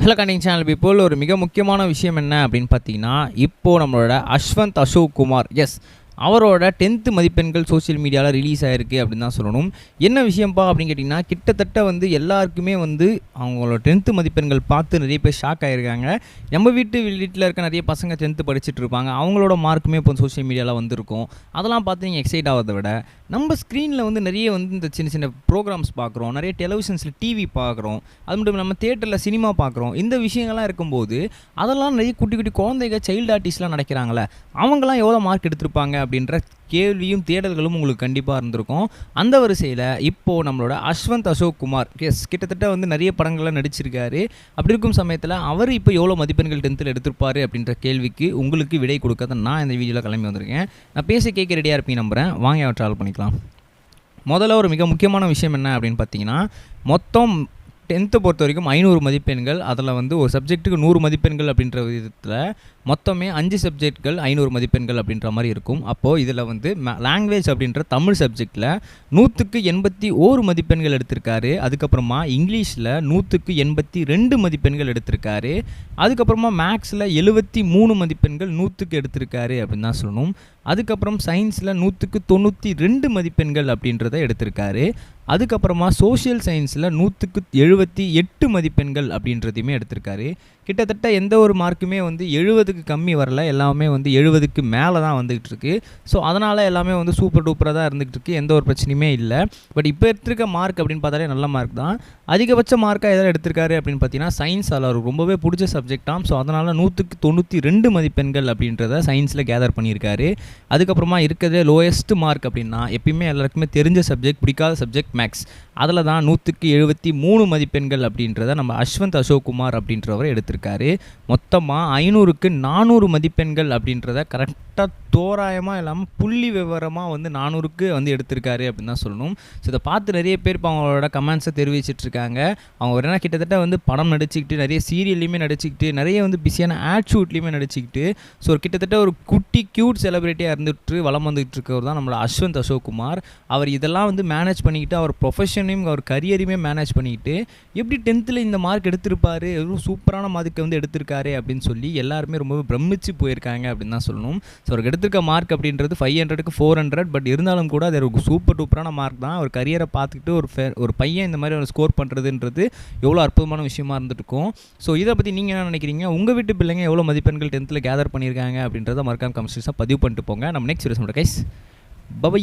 Hello கண்டிங் channel people ஒரு மிக முக்கியமான விஷயம் என்ன அப்படின்னு பார்த்தீங்கன்னா இப்போது நம்மளோட அஸ்வந்த் அசோக் குமார். எஸ் அவரோட டென்த்து மதிப்பெண்கள் சோஷியல் மீடியாவில் ரிலீஸ் ஆகிருக்கு அப்படின்னு தான் சொல்லணும். என்ன விஷயம்ப்பா அப்படின்னு கேட்டிங்கன்னா கிட்டத்தட்ட வந்து எல்லாருக்குமே வந்து அவங்களோட டென்த்து மதிப்பெண்கள் பார்த்து நிறைய பேர் ஷாக் ஆகிருக்காங்க நம்ம வீட்டு வீட்டில் இருக்க நிறைய பசங்க டென்த்து படிச்சுட்டு இருப்பாங்க. அவங்களோட மார்க்குமே இப்போ சோஷியல் மீடியாவில் வந்திருக்கும். அதெல்லாம் பார்த்து நீங்கள் எக்ஸைட் ஆகிறத விட நம்ம ஸ்க்ரீனில் வந்து நிறைய வந்து இந்த சின்ன சின்ன ப்ரோக்ராம்ஸ் பார்க்குறோம். நிறைய டெலிவிஷன்ஸில் டிவி பார்க்குறோம். அது மட்டும் நம்ம தேட்டரில் சினிமா பார்க்குறோம். இந்த விஷயங்கள்லாம் இருக்கும்போது அதெல்லாம் நிறைய குட்டி குட்டி குழந்தைங்க சைல்டு ஆர்டிஸ்ட்லாம் நடக்கிறாங்களே அவங்களாம் எவ்வளோ மார்க் எடுத்திருப்பாங்க அப்படின்ற கேள்வியும் தேடல்களும் உங்களுக்கு கண்டிப்பாக இருந்திருக்கும். அந்த வரிசையில் இப்போது நம்மளோட அஸ்வந்த் அசோக் குமார் எஸ் கிட்டத்தட்ட வந்து நிறைய படங்கள்லாம் நடிச்சிருக்காரு. அப்படி இருக்கும் சமயத்தில் அவர் இப்போ எவ்வளோ மதிப்பெண்கள் டென்த்தில் எடுத்திருப்பாரு அப்படின்ற கேள்விக்கு உங்களுக்கு விடை கொடுக்க நான் இந்த வீடியோவில் கிளம்பி வந்திருக்கேன். நான் பேச கேட்க ரெடியாக இருப்பீங்க நம்புகிறேன் வாங்க ட்ராவல் பண்ணிக்கலாம். முதல்ல ஒரு மிக முக்கியமான விஷயம் என்ன அப்படின்னு பார்த்தீங்கன்னா மொத்தம் டென்த்தை பொறுத்த வரைக்கும் ஐநூறு மதிப்பெண்கள். அதில் வந்து ஒரு சப்ஜெக்ட்டுக்கு நூறு மதிப்பெண்கள் அப்படின்ற விதத்தில் மொத்தமே அஞ்சு சப்ஜெக்ட்கள் ஐநூறு மதிப்பெண்கள் அப்படின்ற மாதிரி இருக்கும். அப்போது இதில் வந்து லாங்குவேஜ் அப்படின்ற தமிழ் சப்ஜெக்டில் நூற்றுக்கு எண்பத்தி ஓரு மதிப்பெண்கள் எடுத்திருக்காரு. அதுக்கப்புறமா இங்கிலீஷில் நூற்றுக்கு எண்பத்தி ரெண்டு மதிப்பெண்கள் எடுத்திருக்காரு. அதுக்கப்புறமா மேக்ஸில் எழுபத்தி மூணு மதிப்பெண்கள் நூற்றுக்கு எடுத்திருக்காரு அப்படின்னு தான் சொல்லணும். அதுக்கப்புறம் சயின்ஸில் நூற்றுக்கு தொண்ணூற்றி ரெண்டு மதிப்பெண்கள் அப்படின்றத எடுத்திருக்காரு. அதுக்கப்புறமா சோஷியல் சயின்ஸில் நூற்றுக்கு எழுபத்தி எட்டு மதிப்பெண்கள் அப்படின்றதையுமே எடுத்திருக்காரு. கிட்டத்தட்ட எந்த ஒரு மார்க்குமே வந்து எழுபதுக்கு கம்மி வரல எல்லாமே வந்து எழுபதுக்கு மேலே தான் வந்துகிட்டு இருக்கு ஸோ அதனால் எல்லாமே வந்து சூப்பர் டூப்பராக தான் இருந்துகிட்டு இருக்கு எந்த ஒரு பிரச்சனையுமே இல்லை. பட் இப்போ எடுத்திருக்க மார்க் அப்படின்னு பார்த்தாலே நல்ல மார்க் தான். அதிகபட்ச மார்க்காக எதாவது எடுத்திருக்காரு அப்படின்னு பார்த்தீங்கன்னா சயின்ஸ் அதில் ரொம்பவே பிடிச்ச சப்ஜெக்டாம் ஸோ அதனால் நூற்றுக்கு தொண்ணூற்றி ரெண்டு மதிப்பெண்கள் அப்படின்றத சயின்ஸில் கேதர் பண்ணியிருக்காரு. அதுக்கப்புறமா இருக்கிறதே லோயஸ்ட் மார்க் அப்படின்னா எப்பயுமே எல்லாருக்குமே தெரிஞ்ச சப்ஜெக்ட் பிடிக்காத சப்ஜெக்ட் Max அதில் தான் நூற்றுக்கு எழுபத்தி மூணு மதிப்பெண்கள் அப்படின்றத நம்ம அஸ்வந்த் அசோக்குமார் அப்படின்றவர் எடுத்திருக்காரு. மொத்தமாக ஐநூறுக்கு நானூறு மதிப்பெண்கள் அப்படின்றத கரெக்டாக தோராயமாக இல்லாமல் புள்ளி விவரமாக வந்து நானூறுக்கு வந்து எடுத்திருக்காரு அப்படின்னு தான் சொல்லணும். ஸோ இதை பார்த்து நிறைய பேர் இப்போ அவங்களோட கமெண்ட்ஸை தெரிவிச்சிட்ருக்காங்க அவங்க என்ன கிட்டத்தட்ட வந்து படம் நடிச்சுக்கிட்டு நிறைய சீரியல்லையுமே நடிச்சுக்கிட்டு நிறைய வந்து பிஸியான ஆட் ஷூட்லேயுமே நடிச்சுக்கிட்டு ஸோ ஒரு கிட்டத்தட்ட ஒரு குட்டி க்யூட் செலிப்ரிட்டியாக இருந்துட்டு வளம் வந்துகிட்டு இருக்கவர் தான் நம்மளோட அஸ்வந்த் அசோக்குமார். அவர் இதெல்லாம் வந்து மேனேஜ் பண்ணிக்கிட்டு அவர் ப்ரொஃபஷன் ப்ரொஃபஷனையும் அவர் கரியரையுமே மேனேஜ் பண்ணிக்கிட்டு எப்படி டென்த்தில் இந்த மார்க் எடுத்திருப்பாரு எவ்வளோ சூப்பரான மார்க்கை வந்து எடுத்திருக்காரு அப்படின்னு சொல்லி எல்லாருமே ரொம்ப பிரமிச்சு போயிருக்காங்க அப்படின்னு தான் சொல்லணும். ஸோ அவருக்கு எடுத்திருக்க மார்க் அப்படின்றது ஃபைவ் ஹண்ட்ரடுக்கு ஃபோர் ஹண்ட்ரட் பட் இருந்தாலும் கூட அது ஒரு சூப்பர் டூப்பரான மார்க் தான். அவர் கரியரை பார்த்துக்கிட்டு ஒரு ஃபே ஒரு பையன் இந்த மாதிரி ஒரு ஸ்கோர் பண்ணுறதுன்றது எவ்வளோ அற்புதமான விஷயமா இருந்துருக்கும் ஸோ இதை பற்றி நீங்கள் என்ன நினைக்கிறீங்க? உங்கள் வீட்டு பிள்ளைங்க எவ்வளோ மதிப்பெண்கள் டென்த்தில் கேதர் பண்ணியிருக்காங்க அப்படின்றத மறக்காம கமெண்ட்ஸாக பதிவு பண்ணிட்டு போங்க. நம்ம நெக்ஸ்ட் வீடியோஸ் கைஸ் பபை